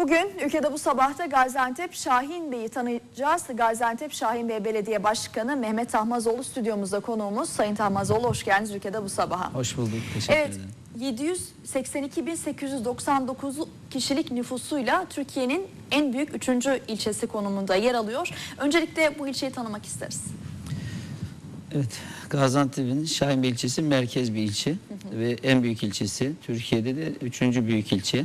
Bugün ülkede bu sabahta Gaziantep Şahin Bey'i tanıyacağız. Gaziantep Şahin Bey Belediye Başkanı Mehmet Tahmazoğlu stüdyomuzda konuğumuz. Sayın Tahmazoğlu hoş geldiniz ülkede bu sabaha. Hoş bulduk. Teşekkür Evet, ederim. 782.899 kişilik nüfusuyla Türkiye'nin en büyük üçüncü ilçesi konumunda yer alıyor. Öncelikle bu ilçeyi tanımak isteriz. Evet, Gaziantep'in Şahinbey ilçesi merkez bir ilçe ve en büyük ilçesi. Türkiye'de de üçüncü büyük ilçe.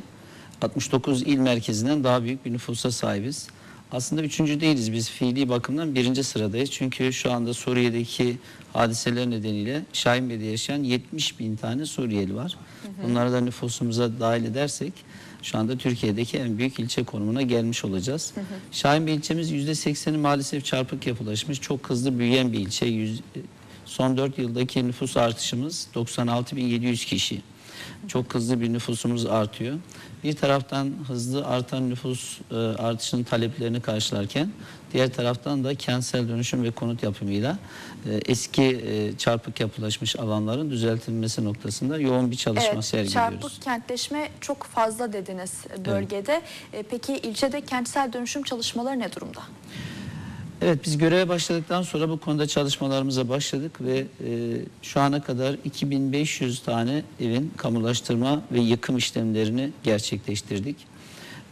69 il merkezinden daha büyük bir nüfusa sahibiz. Aslında üçüncü değiliz biz fiili bakımdan birinci sıradayız. Çünkü şu anda Suriye'deki hadiseler nedeniyle Şahinbey'de yaşayan 70 bin tane Suriyeli var. Bunları da nüfusumuza dahil edersek şu anda Türkiye'deki en büyük ilçe konumuna gelmiş olacağız. Şahinbey ilçemiz %80'i maalesef çarpık yapılaşmış. Çok hızlı büyüyen bir ilçe. Son 4 yıldaki nüfus artışımız 96.700 kişi. Çok hızlı bir nüfusumuz artıyor. Bir taraftan hızlı artan nüfus e, artışının taleplerini karşılarken diğer taraftan da kentsel dönüşüm ve konut yapımıyla e, eski e, çarpık yapılaşmış alanların düzeltilmesi noktasında yoğun bir çalışma Evet, sergiliyoruz. çarpık kentleşme çok fazla dediniz bölgede. E, Peki ilçede kentsel dönüşüm çalışmaları ne durumda? Evet biz göreve başladıktan sonra bu konuda çalışmalarımıza başladık ve e, şu ana kadar 2500 tane evin kamulaştırma ve yıkım işlemlerini gerçekleştirdik.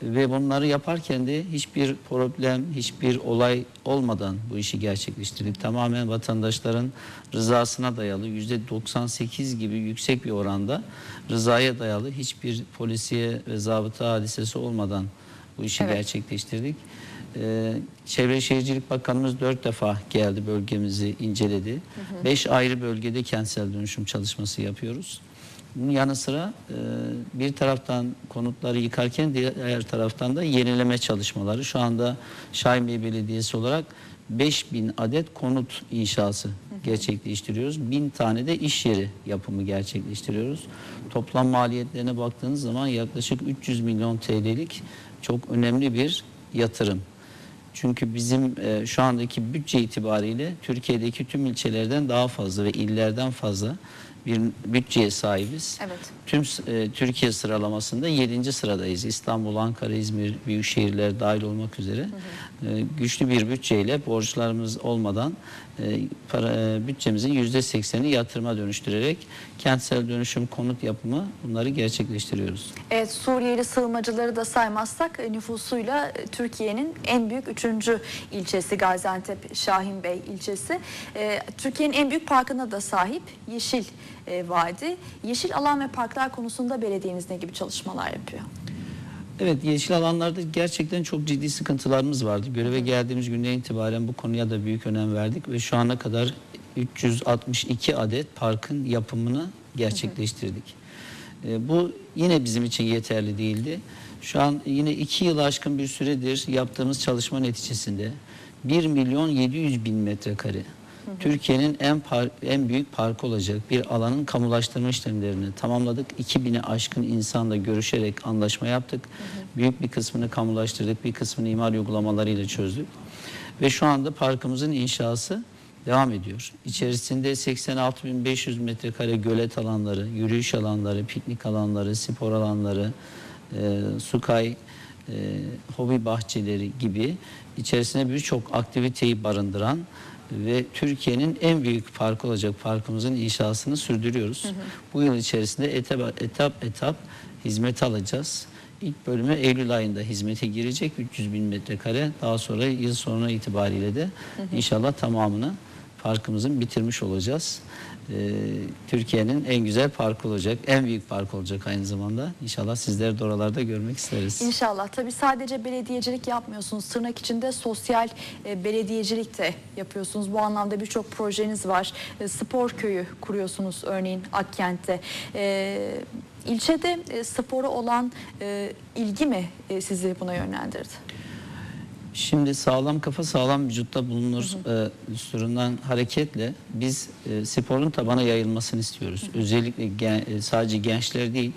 Ve bunları yaparken de hiçbir problem, hiçbir olay olmadan bu işi gerçekleştirdik. Tamamen vatandaşların rızasına dayalı %98 gibi yüksek bir oranda rızaya dayalı hiçbir polisiye ve zabıta hadisesi olmadan bu işi Evet. gerçekleştirdik. Ee, Çevre Şehircilik Bakanımız dört defa geldi bölgemizi inceledi. Beş ayrı bölgede kentsel dönüşüm çalışması yapıyoruz. Bunun yanı sıra e, bir taraftan konutları yıkarken diğer taraftan da yenileme çalışmaları. Şu anda Şahinbey Belediyesi olarak 5000 adet konut inşası gerçekleştiriyoruz. 1000 tane de iş yeri yapımı gerçekleştiriyoruz. Toplam maliyetlerine baktığınız zaman yaklaşık 300 milyon TL'lik çok önemli bir yatırım. Çünkü bizim e, şu andaki bütçe itibariyle Türkiye'deki tüm ilçelerden daha fazla ve illerden fazla bir bütçeye sahibiz. Evet. Tüm e, Türkiye sıralamasında 7. sıradayız. İstanbul, Ankara, İzmir, büyük şehirler dahil olmak üzere e, güçlü bir bütçeyle borçlarımız olmadan e, para, e, bütçemizin %80'ini yatırıma dönüştürerek kentsel dönüşüm, konut yapımı bunları gerçekleştiriyoruz. Evet Suriyeli sığınmacıları da saymazsak e, nüfusuyla e, Türkiye'nin en büyük üçüncü ilçesi Gaziantep Şahinbey ilçesi. E, Türkiye'nin en büyük parkına da sahip Yeşil e, Vadi. Yeşil alan ve parklar konusunda belediyeniz ne gibi çalışmalar yapıyor? Evet yeşil alanlarda gerçekten çok ciddi sıkıntılarımız vardı. Göreve geldiğimiz günden itibaren bu konuya da büyük önem verdik ve şu ana kadar 362 adet parkın yapımını gerçekleştirdik. E, bu yine bizim için yeterli değildi. Şu an yine iki yıl aşkın bir süredir yaptığımız çalışma neticesinde 1 milyon 700 bin metrekare Türkiye'nin en par- en büyük parkı olacak bir alanın kamulaştırma işlemlerini tamamladık. 2000'e aşkın insanla görüşerek anlaşma yaptık. Büyük bir kısmını kamulaştırdık, bir kısmını imar uygulamalarıyla çözdük. Ve şu anda parkımızın inşası devam ediyor. İçerisinde 86.500 metrekare gölet alanları, yürüyüş alanları, piknik alanları, spor alanları, e, su kay, e, hobi bahçeleri gibi içerisine birçok aktiviteyi barındıran ve Türkiye'nin en büyük parkı olacak parkımızın inşasını sürdürüyoruz. Bu yıl içerisinde etap etap, etap hizmet alacağız. İlk bölümü Eylül ayında hizmete girecek 300 bin metrekare. Daha sonra yıl sonuna itibariyle de inşallah tamamını parkımızın bitirmiş olacağız. Ee, Türkiye'nin en güzel parkı olacak, en büyük park olacak aynı zamanda. İnşallah sizleri de oralarda görmek isteriz. İnşallah. Tabii sadece belediyecilik yapmıyorsunuz. Tırnak içinde sosyal e, belediyecilik de yapıyorsunuz. Bu anlamda birçok projeniz var. E, spor köyü kuruyorsunuz örneğin Akkent'te. E, ilçede e, spora olan e, ilgi mi e, sizi buna yönlendirdi? Şimdi sağlam kafa sağlam vücutta bulunur e, düsturundan hareketle biz e, sporun tabana yayılmasını istiyoruz. Özellikle gen- e, sadece gençler değil,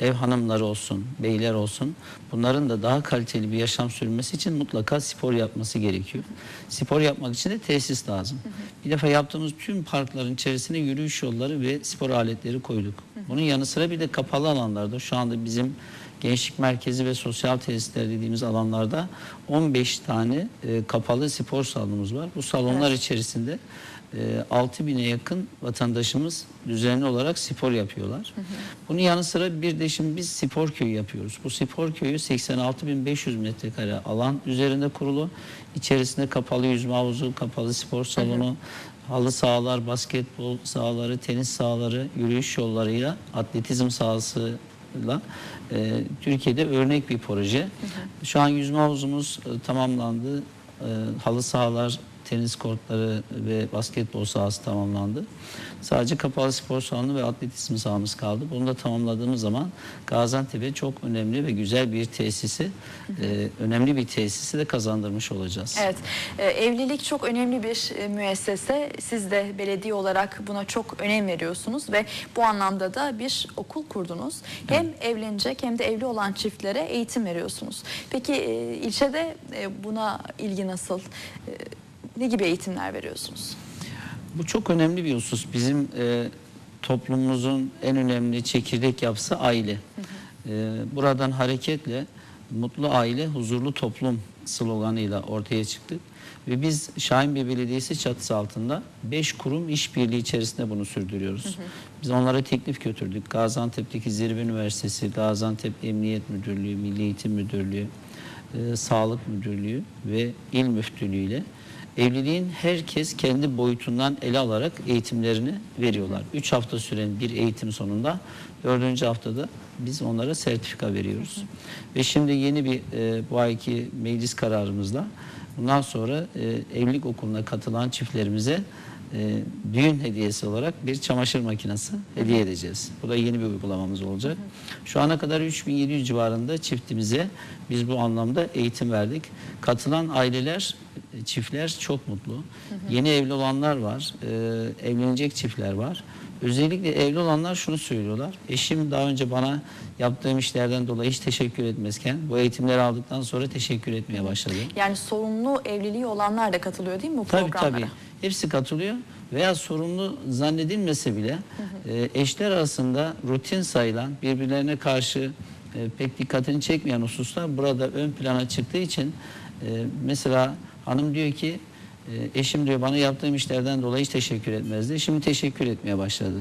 ev hanımları olsun, beyler olsun bunların da daha kaliteli bir yaşam sürmesi için mutlaka spor yapması gerekiyor. Spor yapmak için de tesis lazım. Bir defa yaptığımız tüm parkların içerisine yürüyüş yolları ve spor aletleri koyduk. Bunun yanı sıra bir de kapalı alanlarda şu anda bizim gençlik merkezi ve sosyal tesisler dediğimiz alanlarda 15 tane e, kapalı spor salonumuz var. Bu salonlar içerisinde e, 6 bine yakın vatandaşımız düzenli olarak spor yapıyorlar. Bunun yanı sıra bir de şimdi biz spor köyü yapıyoruz. Bu spor köyü 86.500 metrekare alan üzerinde kurulu. İçerisinde kapalı yüzme havuzu, kapalı spor salonu, halı sahalar, basketbol sahaları, tenis sahaları, yürüyüş yollarıyla, atletizm sahasıyla e, Türkiye'de örnek bir proje. Şu an yüzme havuzumuz e, tamamlandı. E, halı sahalar, tenis kortları ve basketbol sahası tamamlandı. Sadece kapalı spor salonu ve atletizm sahamız kaldı. Bunu da tamamladığımız zaman Gaziantep'e çok önemli ve güzel bir tesisi, e, önemli bir tesisi de kazandırmış olacağız. Evet, e, evlilik çok önemli bir e, müessese. Siz de belediye olarak buna çok önem veriyorsunuz ve bu anlamda da bir okul kurdunuz. Hem evlenecek hem de evli olan çiftlere eğitim veriyorsunuz. Peki e, ilçede e, buna ilgi nasıl? E, Ne gibi eğitimler veriyorsunuz? Bu çok önemli bir husus. Bizim e, toplumumuzun en önemli çekirdek yapısı aile. E, buradan hareketle mutlu aile, huzurlu toplum sloganıyla ortaya çıktık. Ve biz Şahinbey Belediyesi çatısı altında 5 kurum işbirliği içerisinde bunu sürdürüyoruz. Biz onlara teklif götürdük. Gaziantep'teki Zirve Üniversitesi, Gaziantep Emniyet Müdürlüğü, Milli Eğitim Müdürlüğü, e, Sağlık Müdürlüğü ve İl Müftülüğü ile evliliğin herkes kendi boyutundan ele alarak eğitimlerini veriyorlar. 3 hafta süren bir eğitim sonunda 4. haftada biz onlara sertifika veriyoruz. Ve şimdi yeni bir e, bu ayki meclis kararımızla bundan sonra e, evlilik okuluna katılan çiftlerimize e, düğün hediyesi olarak bir çamaşır makinesi hediye edeceğiz. Bu da yeni bir uygulamamız olacak. Şu ana kadar 3700 civarında çiftimize biz bu anlamda eğitim verdik. Katılan aileler, çiftler çok mutlu. Yeni evli olanlar var, e, evlenecek çiftler var. Özellikle evli olanlar şunu söylüyorlar. Eşim daha önce bana yaptığım işlerden dolayı hiç teşekkür etmezken bu eğitimleri aldıktan sonra teşekkür etmeye başladı. Yani sorumlu evliliği olanlar da katılıyor değil mi bu Tabii programlara? tabii. Hepsi katılıyor. Veya sorumlu zannedilmese bile e, eşler arasında rutin sayılan birbirlerine karşı e, pek dikkatini çekmeyen hususlar burada ön plana çıktığı için e, mesela hanım diyor ki eşim diyor bana yaptığım işlerden dolayı hiç teşekkür etmezdi. Şimdi teşekkür etmeye başladı.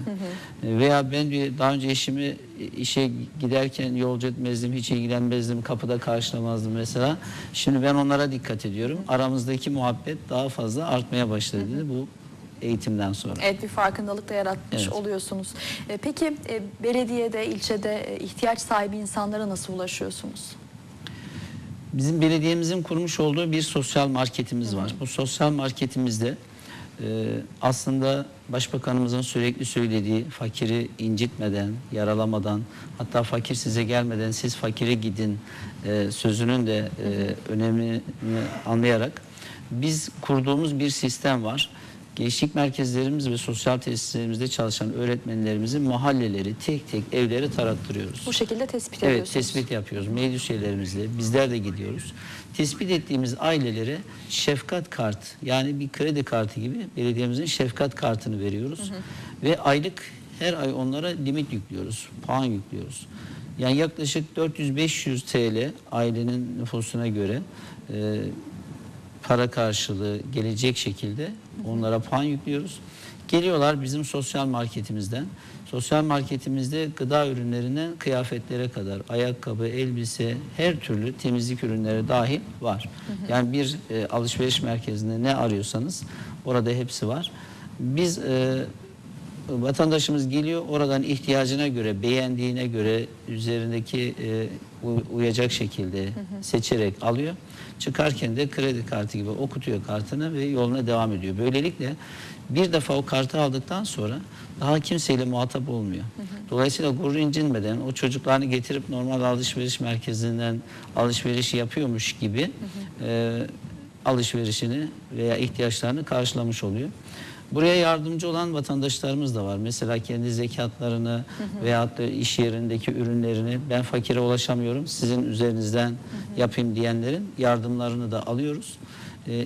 E, Veya ben diyor daha önce eşimi işe giderken yolcu etmezdim, hiç ilgilenmezdim, kapıda karşılamazdım mesela. Şimdi ben onlara dikkat ediyorum. Aramızdaki muhabbet daha fazla artmaya başladı dedi bu eğitimden sonra. Evet bir farkındalık da yaratmış Evet. oluyorsunuz. E, Peki e, belediyede, ilçede e, ihtiyaç sahibi insanlara nasıl ulaşıyorsunuz? Bizim belediyemizin kurmuş olduğu bir sosyal marketimiz var. Bu sosyal marketimizde e, aslında başbakanımızın sürekli söylediği fakiri incitmeden, yaralamadan, hatta fakir size gelmeden siz fakire gidin e, sözünün de e, önemini anlayarak biz kurduğumuz bir sistem var. Gençlik merkezlerimiz ve sosyal tesislerimizde çalışan öğretmenlerimizi mahalleleri tek tek evleri tarattırıyoruz. Bu şekilde tespit Evet ediyorsunuz. tespit yapıyoruz. Meclis üyelerimizle bizler de gidiyoruz. Tespit ettiğimiz ailelere şefkat kart yani bir kredi kartı gibi belediyemizin şefkat kartını veriyoruz. Ve aylık her ay onlara limit yüklüyoruz. Puan yüklüyoruz. Yani yaklaşık 400-500 TL ailenin nüfusuna göre e, para karşılığı gelecek şekilde onlara puan yüklüyoruz. Geliyorlar bizim sosyal marketimizden. Sosyal marketimizde gıda ürünlerinden kıyafetlere kadar ayakkabı, elbise, her türlü temizlik ürünleri dahil var. Yani bir e, alışveriş merkezinde ne arıyorsanız orada hepsi var. Biz e, vatandaşımız geliyor oradan ihtiyacına göre, beğendiğine göre üzerindeki e, uyacak şekilde seçerek alıyor. Çıkarken de kredi kartı gibi okutuyor kartını ve yoluna devam ediyor. Böylelikle bir defa o kartı aldıktan sonra daha kimseyle muhatap olmuyor. Dolayısıyla gurur incinmeden o çocuklarını getirip normal alışveriş merkezinden alışveriş yapıyormuş gibi e, alışverişini veya ihtiyaçlarını karşılamış oluyor. Buraya yardımcı olan vatandaşlarımız da var. Mesela kendi zekatlarını veyahut da iş yerindeki ürünlerini ben fakire ulaşamıyorum sizin üzerinizden yapayım diyenlerin yardımlarını da alıyoruz. Ee,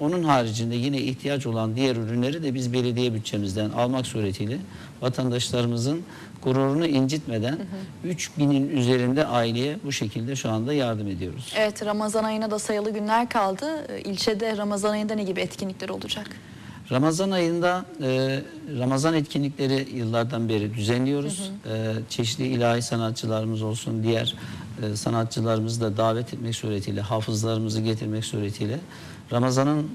onun haricinde yine ihtiyaç olan diğer ürünleri de biz belediye bütçemizden almak suretiyle vatandaşlarımızın gururunu incitmeden 3000'in üzerinde aileye bu şekilde şu anda yardım ediyoruz. Evet Ramazan ayına da sayılı günler kaldı. E, İlçede Ramazan ayında ne gibi etkinlikler olacak? Ramazan ayında e, Ramazan etkinlikleri yıllardan beri düzenliyoruz. E, çeşitli ilahi sanatçılarımız olsun, diğer e, sanatçılarımızı da davet etmek suretiyle, hafızlarımızı getirmek suretiyle Ramazan'ın e,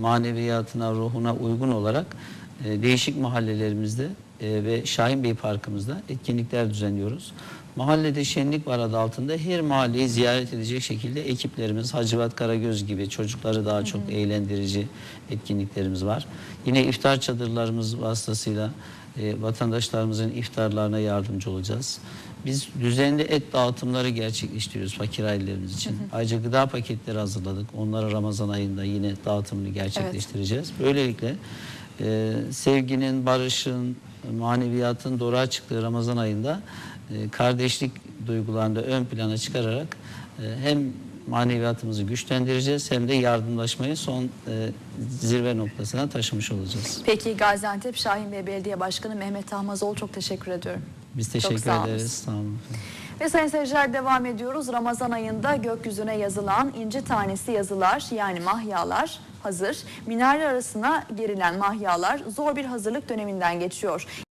maneviyatına, ruhuna uygun olarak e, değişik mahallelerimizde e, ve Şahinbey Parkımızda etkinlikler düzenliyoruz. Mahallede şenlik var adı altında her mahalleyi ziyaret edecek şekilde ekiplerimiz Hacivat Karagöz gibi çocukları daha çok eğlendirici etkinliklerimiz var. Yine iftar çadırlarımız vasıtasıyla e, vatandaşlarımızın iftarlarına yardımcı olacağız. Biz düzenli et dağıtımları gerçekleştiriyoruz fakir ailelerimiz için. Ayrıca gıda paketleri hazırladık. Onlara Ramazan ayında yine dağıtımını gerçekleştireceğiz. Böylelikle e, sevginin, barışın, maneviyatın doğru çıktığı Ramazan ayında kardeşlik duygularını da ön plana çıkararak e, hem maneviyatımızı güçlendireceğiz hem de yardımlaşmayı son e, zirve noktasına taşımış olacağız. Peki Gaziantep Şahin Bey Belediye Başkanı Mehmet Ahmazoğlu çok teşekkür ediyorum. Biz Çok teşekkür sağ olun. ederiz. Sağ olun. Ve sayın seyirciler devam ediyoruz. Ramazan ayında gökyüzüne yazılan inci tanesi yazılar yani mahyalar hazır. Minare arasına gerilen mahyalar zor bir hazırlık döneminden geçiyor.